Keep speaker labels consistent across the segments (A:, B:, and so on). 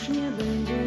A: już nie będzie.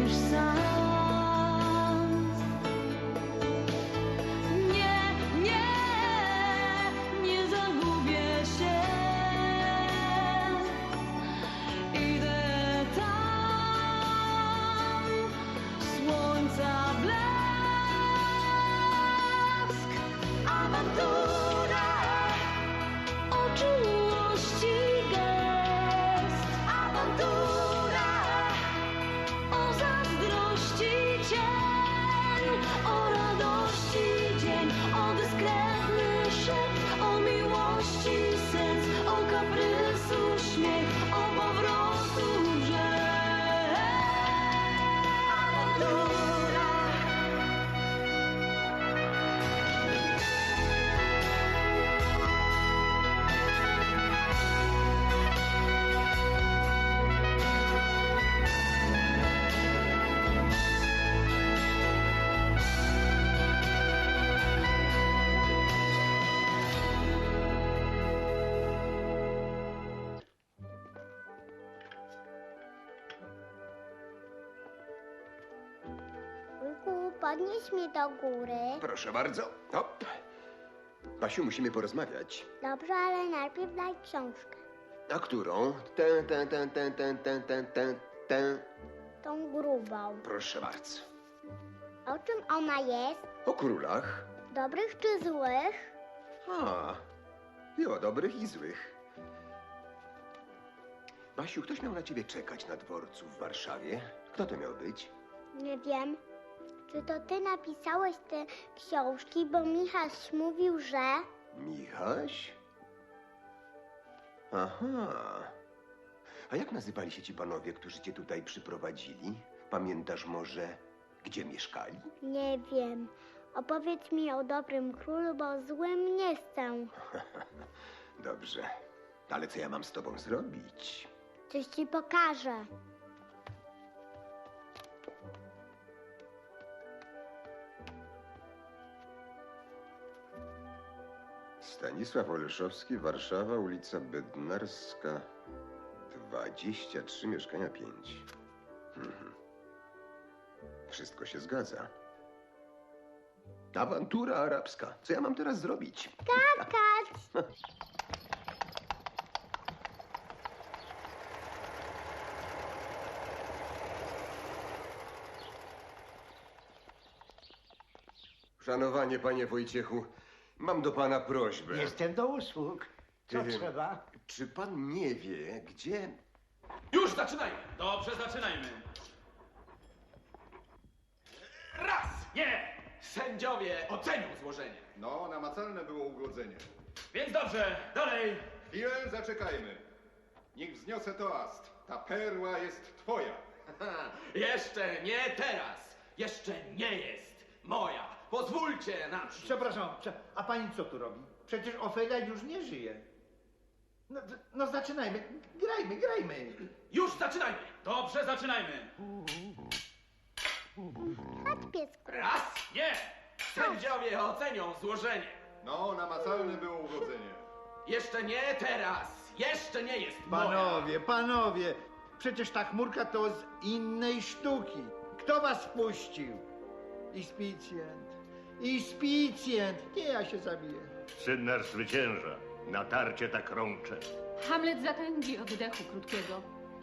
A: Podnieś mnie do góry.
B: Proszę bardzo. Hop. Basiu, musimy porozmawiać.
A: Dobrze, ale najpierw daj książkę.
B: A którą? Tę, tę, tę, tę, tę, tę, tę, tę, tę.
A: Tą grubą.
B: Proszę bardzo.
A: O czym ona jest?
B: O królach.
A: Dobrych czy złych?
B: A, i o dobrych i złych. Basiu, ktoś miał na ciebie czekać na dworcu w Warszawie. Kto to miał być?
A: Nie wiem. Czy to ty napisałeś te książki, bo Michaś mówił, że...
B: Michaś? Aha. A jak nazywali się ci panowie, którzy cię tutaj przyprowadzili? Pamiętasz może, gdzie mieszkali?
A: Nie wiem. Opowiedz mi o dobrym królu, bo złym nie chcę.
B: Dobrze. Ale co ja mam z tobą zrobić?
A: Coś ci pokażę.
B: Stanisław Oleszowski, Warszawa, ulica Bednarska, 23, mieszkania 5. Mhm. Wszystko się zgadza. Awantura arabska. Co ja mam teraz zrobić?
A: Kakać!
B: Szanowanie, panie Wojciechu, mam do pana prośbę.
C: Jestem do usług. Co
B: Ty-
C: trzeba?
B: Czy pan nie wie, gdzie...
D: Już zaczynajmy! Dobrze, zaczynajmy. Raz! Nie! Sędziowie ocenią złożenie.
E: No, namacalne było ugodzenie.
D: Więc dobrze, dalej.
E: Chwilę zaczekajmy. Niech wzniosę toast. Ta perła jest twoja.
D: Jeszcze nie teraz. Jeszcze nie jest moja. Pozwólcie nam.
C: Przepraszam, prze- a pani co tu robi? Przecież Ofelia już nie żyje. No, no zaczynajmy, grajmy, grajmy.
D: Już zaczynajmy. Dobrze, zaczynajmy.
A: Chodź, piesku.
D: Raz! Nie! Sędziowie ocenią złożenie.
E: No, namacalne było ugodzenie.
D: Jeszcze nie teraz. Jeszcze nie jest moja.
C: Panowie, panowie, przecież ta chmurka to z innej sztuki. Kto was wpuścił? Ispicjent, ispicjent. Nie, ja się zabiję.
F: Syn nasz zwycięża. Natarcie tak rącze.
G: Hamlet zatęgi oddechu krótkiego.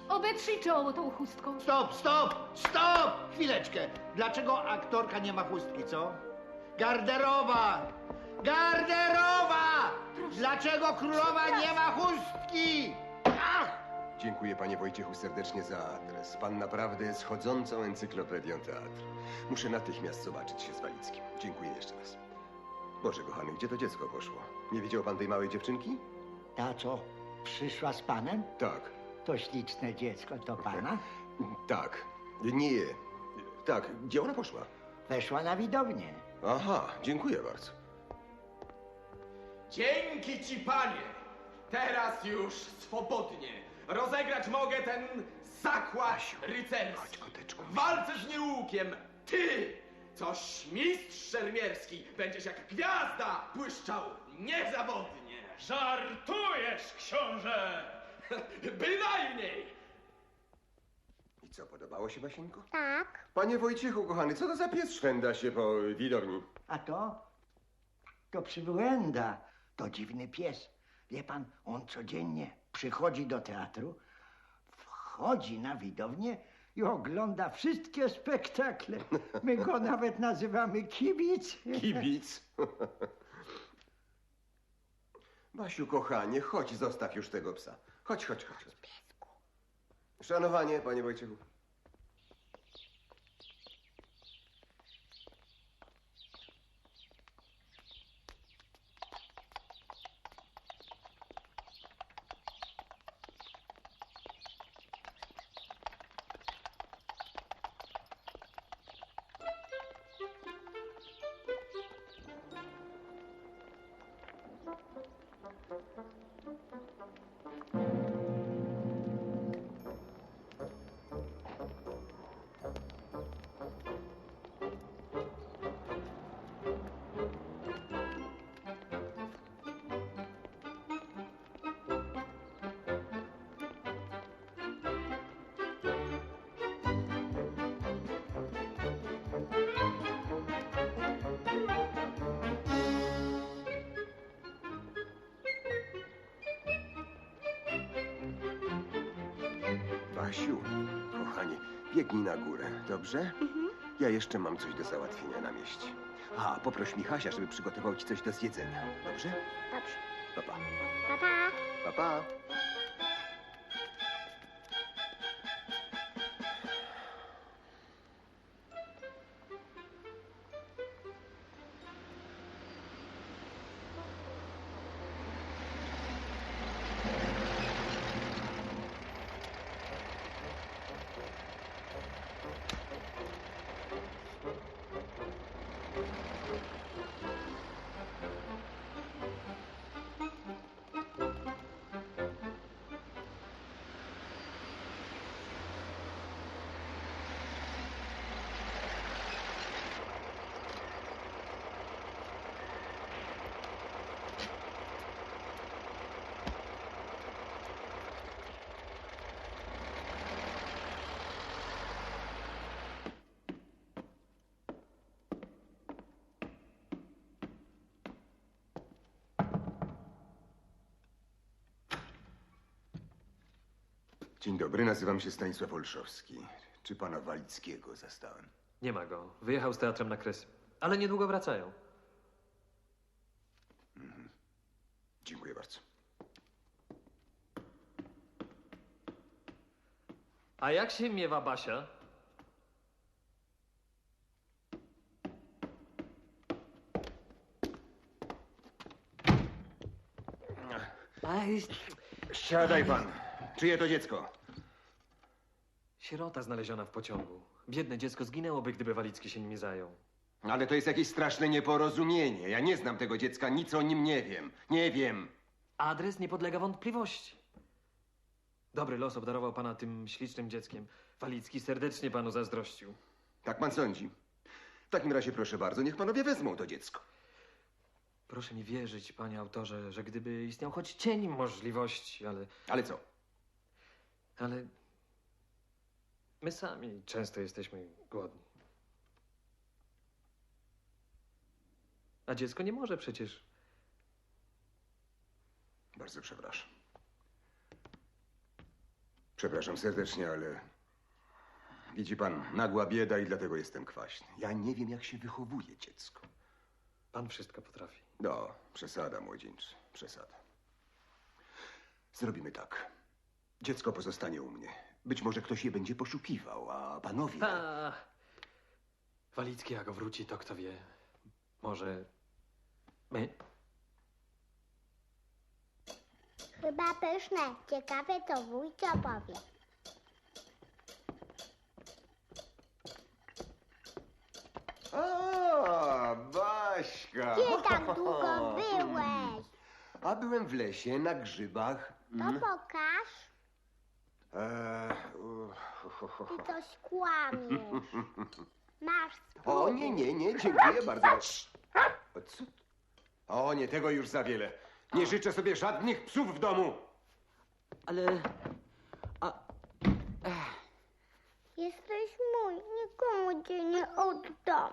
G: Obetrzyj czoło tą chustką.
C: Stop, stop, stop! Chwileczkę. Dlaczego aktorka nie ma chustki, co? Garderoba! Garderoba! Dlaczego królowa nie ma chustki?
B: Dziękuję panie Wojciechu serdecznie za adres. Pan naprawdę jest chodzącą encyklopedią teatru. Muszę natychmiast zobaczyć się z Walickim. Dziękuję jeszcze raz. Boże kochany, gdzie to dziecko poszło? Nie widział pan tej małej dziewczynki?
H: Ta co? Przyszła z panem?
B: Tak,
H: To śliczne dziecko to pana?
B: tak. Nie. Tak, gdzie ona poszła?
H: Weszła na widownię.
B: Aha, dziękuję bardzo.
D: Dzięki ci, panie! Teraz już swobodnie rozegrać mogę ten zakład rycerski. walce z niełukiem ty, coś mistrz szermierski, będziesz jak gwiazda błyszczał niezawodnie.
I: Żartujesz, książę!
D: Bynajmniej!
B: I co, podobało się Basieńko?
A: Tak.
B: Panie Wojciechu, kochany, co to za pies szwenda się po widowni?
H: A to? To przybłęda. To dziwny pies. Wie pan, on codziennie przychodzi do teatru, wchodzi na widownię i ogląda wszystkie spektakle. My go nawet nazywamy kibic.
B: Kibic. Basiu, kochanie, chodź, zostaw już tego psa. Chodź, chodź, chodź. Szanowanie, panie Wojciechu. Hasiu, kochanie, biegnij na górę, dobrze? Ja jeszcze mam coś do załatwienia na mieście. A, poproś Michasia, żeby przygotował ci coś do zjedzenia, dobrze?
A: Dobrze.
B: Pa, pa.
A: Pa,
B: Dzień dobry, nazywam się Stanisław Olszowski. Czy pana Walickiego zastałem?
J: Nie ma go. Wyjechał z teatrem na Kresy. Ale niedługo wracają.
B: Dziękuję bardzo.
J: A jak się miewa Basia? Aj,
B: Siadaj pan. Czyje to dziecko?
J: sierota znaleziona w pociągu. Biedne dziecko zginęłoby, gdyby Walicki się nim nie zajął.
B: Ale to jest jakieś straszne nieporozumienie. Ja nie znam tego dziecka, nic o nim nie wiem. Nie wiem.
J: Adres nie podlega wątpliwości. Dobry los obdarował pana tym ślicznym dzieckiem. Walicki serdecznie panu zazdrościł.
B: Tak pan sądzi. W takim razie proszę bardzo, niech panowie wezmą to dziecko.
J: Proszę mi wierzyć, panie autorze, że gdyby istniał choć cień możliwości, ale...
B: Ale co?
J: Ale... My sami często jesteśmy głodni. A dziecko nie może przecież.
B: Bardzo przepraszam. Przepraszam serdecznie, ale. Widzi pan, nagła bieda i dlatego jestem kwaśny. Ja nie wiem, jak się wychowuje dziecko.
J: Pan wszystko potrafi.
B: No, przesada, młodzieńczy, przesada. Zrobimy tak. Dziecko pozostanie u mnie. Być może ktoś je będzie poszukiwał, a panowie.
J: A, Walicki, jak go wróci, to kto wie. Może. My?
A: Chyba pyszne. Ciekawe, co wujcio powie.
B: A, Baśka!
A: Gdzie tak długo byłeś?
B: A byłem w lesie, na grzybach.
A: To
B: Mm.
A: pokaż.
B: Eee.
A: Ty coś kłamiesz. Masz
B: O,
A: spróbuj.
B: nie, nie, nie, dziękuję bardzo. O, co? O, nie, tego już za wiele. Nie życzę sobie żadnych psów w domu.
K: Ale. A.
A: Jesteś mój, nikomu cię nie oddam.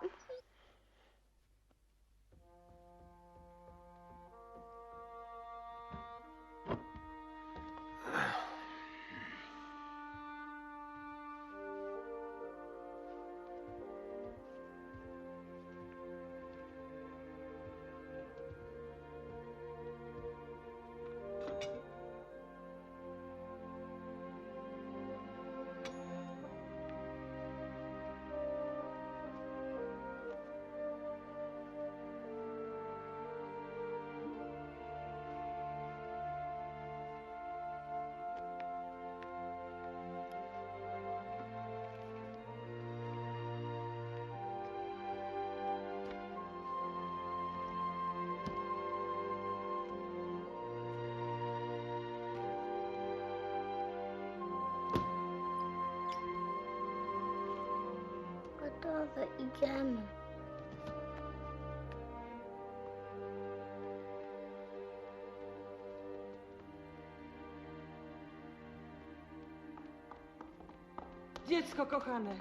A: Idziemy.
K: Dziecko kochane.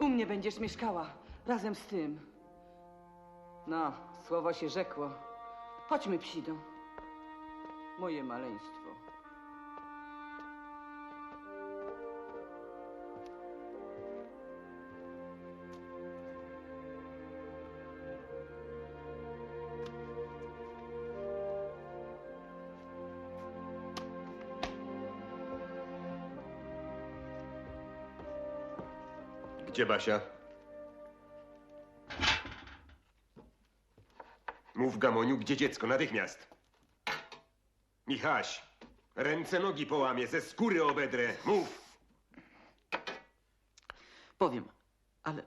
K: U mnie będziesz mieszkała razem z tym. No, słowo się rzekło. Chodźmy, psido. Moje maleństwo.
B: Gdzie Basia? Mów, Gamoniu, gdzie dziecko? Natychmiast. Michaś, ręce nogi połamie, ze skóry obedrę. Mów.
K: Powiem, ale...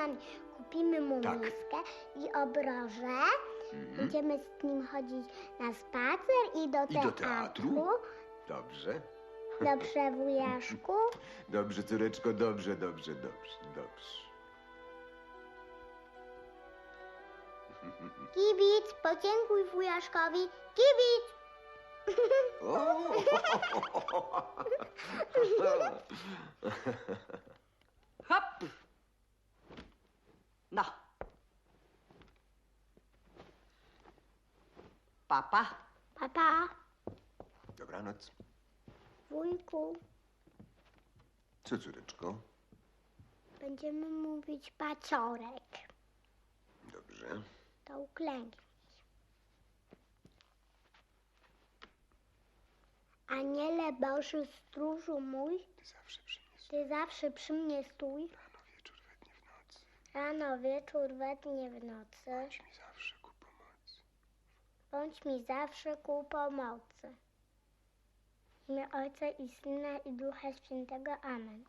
A: nami. Kupimy mu
B: Tak.
A: miskę i obroże. Będziemy z nim chodzić na spacer i do
B: I do
A: teatru.
B: teatru? Dobrze.
A: Dobrze, wujaszku?
B: Dobrze, córeczko, dobrze, dobrze, dobrze, dobrze.
A: Kibic, podziękuj wujaszkowi. Kibic!
B: O!
K: hop! No. Papa,
A: Papa,
B: Dobranoc.
A: wujku,
B: Co, córeczko?
A: będziemy mówić paciorek.
B: Dobrze.
A: To uklęknij. Aniele Boży, stróżu mój,
B: Ty zawsze przy mnie
A: ty zawsze przy mnie stój.
B: rano, wieczór, we dnie, w nocy.
A: Rano, wieczór, we dnie, w nocy.
B: Bądź mi zawsze ku pomocy.
A: Bądź mi zawsze ku pomocy. W imię Ojca i Syna i Ducha Świętego. Amen.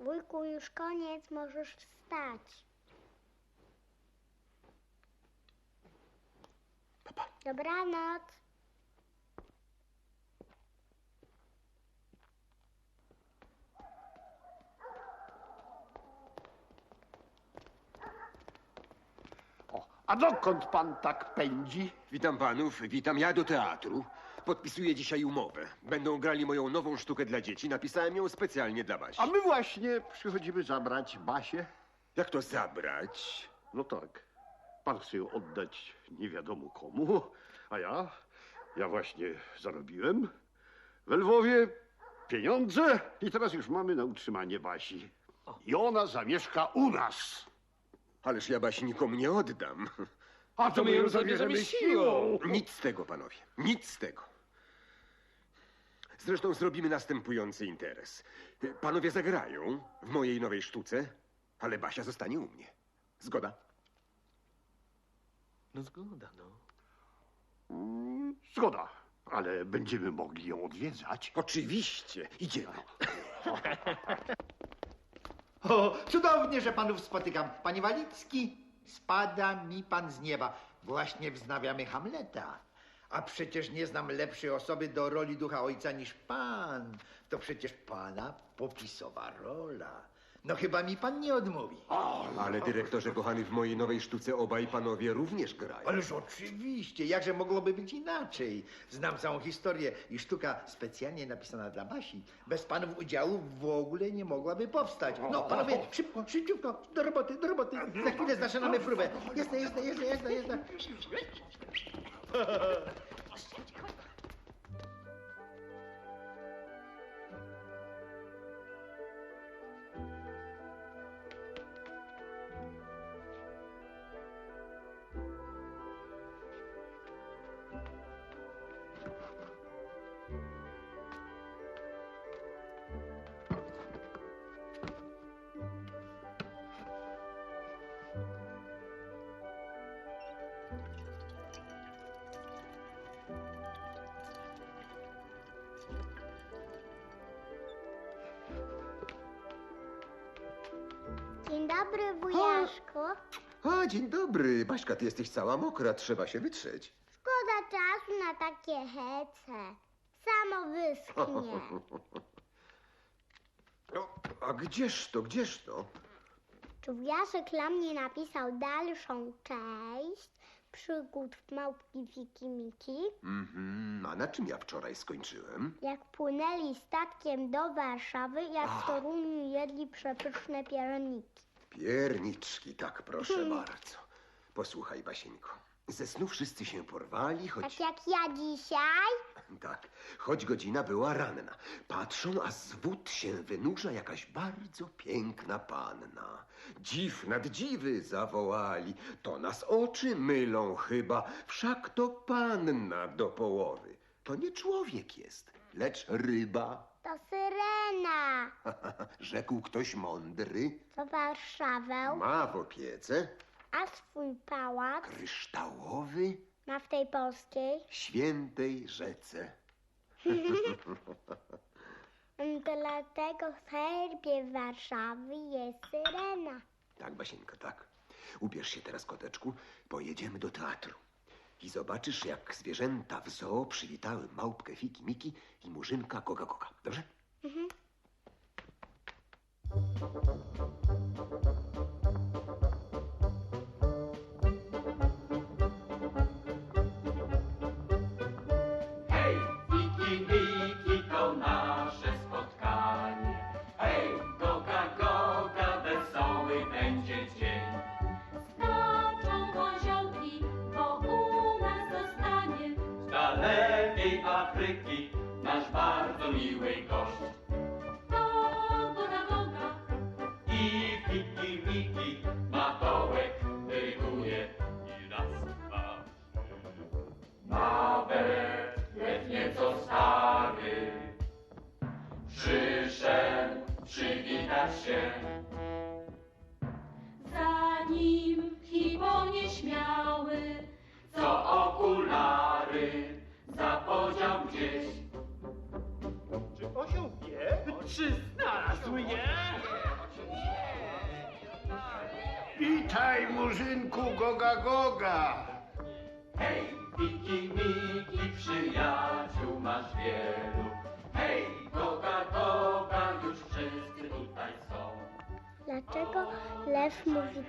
A: Wujku, już koniec, możesz wstać. Dobranoc.
L: A dokąd pan tak pędzi?
B: Witam panów, witam ja do teatru. Podpisuję dzisiaj umowę. Będą grali moją nową sztukę dla dzieci. Napisałem ją specjalnie dla Basi.
L: A my właśnie przychodzimy zabrać Basię.
B: Jak to zabrać?
L: No tak, pan chce ją oddać nie wiadomo komu, a ja, ja właśnie zarobiłem w Lwowie pieniądze i teraz już mamy na utrzymanie Basi. I ona zamieszka u nas.
B: Ależ ja Basi nikomu nie oddam.
L: A to my ją zabierzemy siłą.
B: Nic z tego, panowie. Nic z tego. Zresztą zrobimy następujący interes. Panowie zagrają w mojej nowej sztuce, ale Basia zostanie u mnie. Zgoda?
J: No zgoda, no.
L: Mm, Zgoda, ale będziemy mogli ją odwiedzać.
B: Oczywiście. Idziemy.
C: O, cudownie, że panów spotykam. Panie Walicki, spada mi pan z nieba. Właśnie wznawiamy Hamleta. A przecież nie znam lepszej osoby do roli ducha ojca niż pan. To przecież pana popisowa rola. No chyba mi pan nie odmówi.
B: Ale dyrektorze kochany, w mojej nowej sztuce obaj panowie również grają.
C: Ależ oczywiście, jakże mogłoby być inaczej? Znam całą historię i sztuka specjalnie napisana dla Basi. Bez panów udziału w ogóle nie mogłaby powstać. No panowie, szybko, szybciutko, do roboty, do roboty. Za chwilę zaczynamy próbę. Jasne, jasne, jasne, jasne, jasne.
A: Dzień dobry, wujaszku.
B: A, dzień dobry. Baśka, ty jesteś cała mokra, trzeba się wytrzeć.
A: Szkoda czasu na takie hece. Samo wyschnie.
B: No, a gdzież to, gdzież to?
A: Czy wujaszek dla mnie napisał dalszą część przygód w małpki Wiki Miki?
B: Mhm, a na czym ja wczoraj skończyłem?
A: Jak płynęli statkiem do Warszawy, jak w Toruniu jedli przepyszne pierniki.
B: Pierniczki, tak proszę bardzo. Posłuchaj, Basieńko. Ze snu wszyscy się porwali, choć...
A: Tak jak ja dzisiaj?
B: Tak, choć godzina była ranna. Patrzą, a z wód się wynurza jakaś bardzo piękna panna. Dziw nad dziwy zawołali. To nas oczy mylą chyba, wszak to panna do połowy. To nie człowiek jest, lecz ryba.
A: To syrena.
B: Rzekł ktoś mądry.
A: To Warszawę.
B: Ma w opiece
A: A swój pałac
B: kryształowy
A: ma w tej polskiej.
B: świętej rzece.
A: Dlatego w herbie Warszawy jest syrena.
B: Tak, Basieńko, tak. Ubierz się teraz, koteczku, pojedziemy do teatru. I zobaczysz, jak zwierzęta w zoo przywitały małpkę Fiki Miki i murzynka Koga Koga. Dobrze?
A: Mhm.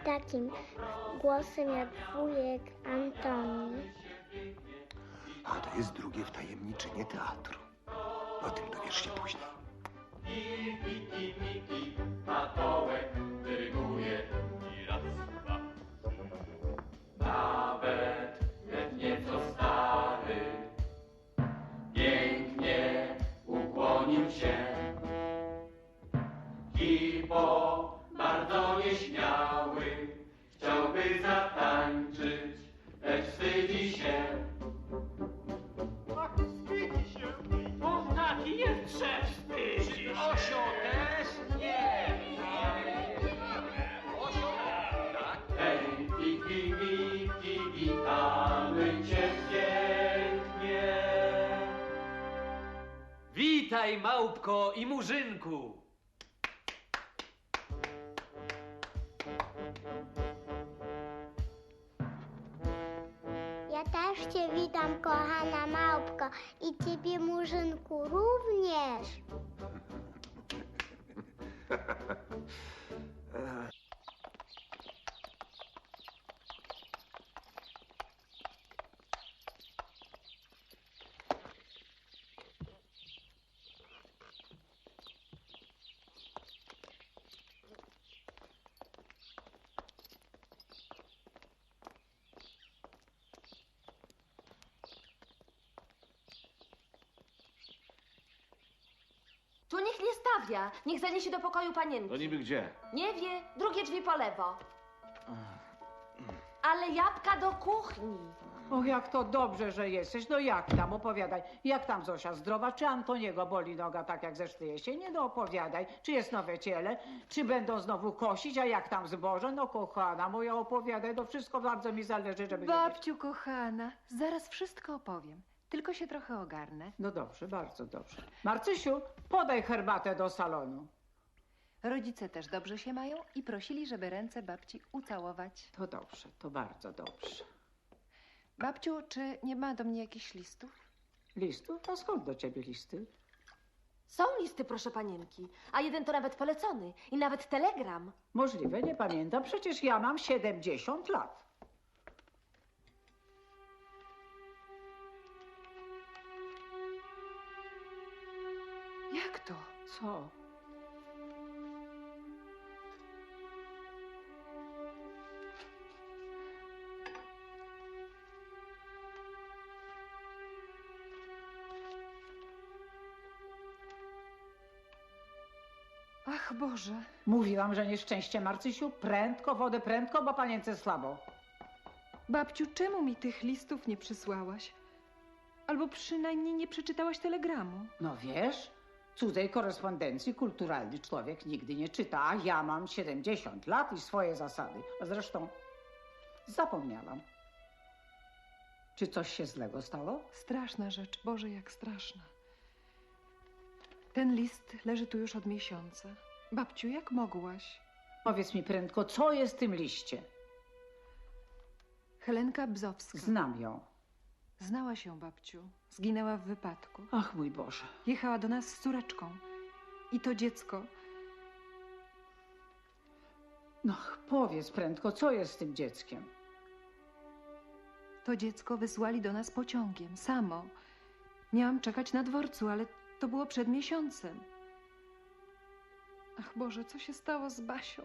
A: Takim głosem jak wujek Antoni?
B: A to jest drugie wtajemniczenie teatru. O tym dowiesz się później.
M: I Wiki Miki, matołek dyryguje. I raz, dwa, trzy.
J: Witaj, małpko i murzynku!
A: Ja też cię witam, kochana małpko, i ciebie, murzynku, również.
N: Tu niech Niech zaniesie do pokoju panienki.
L: No niby gdzie?
N: Nie wie, drugie drzwi po lewo. Ale jabłka do kuchni.
O: O, jak to dobrze, że jesteś. No jak tam, opowiadaj. Jak tam Zosia zdrowa? Czy Antoniego boli noga tak jak zeszły jesienie? No opowiadaj. Czy jest nowe ciele? Czy będą znowu kosić? A jak tam zboże? No kochana moja, opowiadaj. No wszystko bardzo mi zależy, żeby... wiedzieć.
P: Babciu kochana, zaraz wszystko opowiem. Tylko się trochę ogarnę.
O: No dobrze, bardzo dobrze. Marcysiu, podaj herbatę do salonu.
P: Rodzice też dobrze się mają i prosili, żeby ręce babci ucałować.
O: To dobrze, to bardzo dobrze.
P: Babciu, czy nie ma do mnie jakichś listów?
O: Listów? A skąd do ciebie listy?
N: Są listy, proszę panienki. A jeden to nawet polecony. I nawet telegram.
O: Możliwe, nie pamiętam. Przecież ja mam 70 lat.
P: To?
O: Co?
P: Ach, Boże.
Q: Mówiłam, że nieszczęście, Marcysiu. Prędko, wodę prędko, bo panience słabo.
P: Babciu, czemu mi tych listów nie przysłałaś? Albo przynajmniej nie przeczytałaś telegramu.
Q: No wiesz, cudzej korespondencji kulturalny człowiek nigdy nie czyta, a ja mam 70 lat i swoje zasady. A zresztą zapomniałam. Czy coś się złego stało?
P: Straszna rzecz, Boże, jak straszna. Ten list leży tu już od miesiąca. Babciu, jak mogłaś?
Q: Powiedz mi prędko, co jest w tym liście?
P: Helenka Bzowska.
Q: Znam ją.
P: Znała się babciu. Zginęła w wypadku.
Q: Ach, mój Boże.
P: Jechała do nas z córeczką. I to dziecko.
Q: No, powiedz prędko, co jest z tym dzieckiem?
P: To dziecko wysłali do nas pociągiem, samo. Miałam czekać na dworcu, ale to było przed miesiącem. Ach Boże, co się stało z Basią?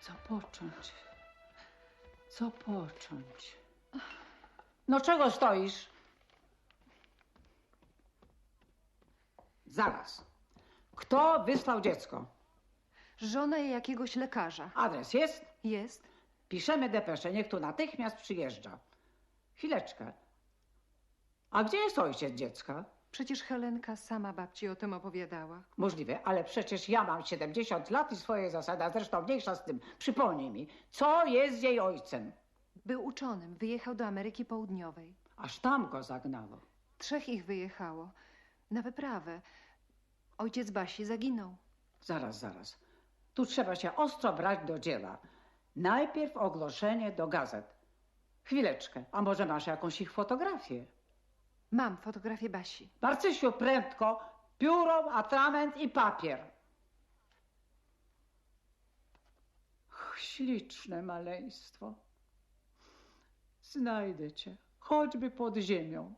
Q: Co począć? Co począć? No czego stoisz? Zaraz. Kto wysłał dziecko?
P: Żona jakiegoś lekarza.
Q: Adres jest?
P: Jest.
Q: Piszemy depeszę, niech tu natychmiast przyjeżdża. Chwileczkę. A gdzie jest ojciec dziecka?
P: Przecież Helenka sama babci o tym opowiadała.
Q: Możliwe, ale przecież ja mam 70 lat i swoje zasady, a zresztą mniejsza z tym. Przypomnij mi, co jest z jej ojcem?
P: Był uczonym, wyjechał do Ameryki Południowej.
Q: Aż tam go zagnało.
P: Trzech ich wyjechało. Na wyprawę. Ojciec Basi zaginął.
Q: Zaraz, zaraz. Tu trzeba się ostro brać do dzieła. Najpierw ogłoszenie do gazet. Chwileczkę, a może masz jakąś ich fotografię?
P: Mam fotografię Basi.
Q: Marcysiu, prędko, pióro, atrament i papier. Och, śliczne maleństwo. Znajdę cię, choćby pod ziemią.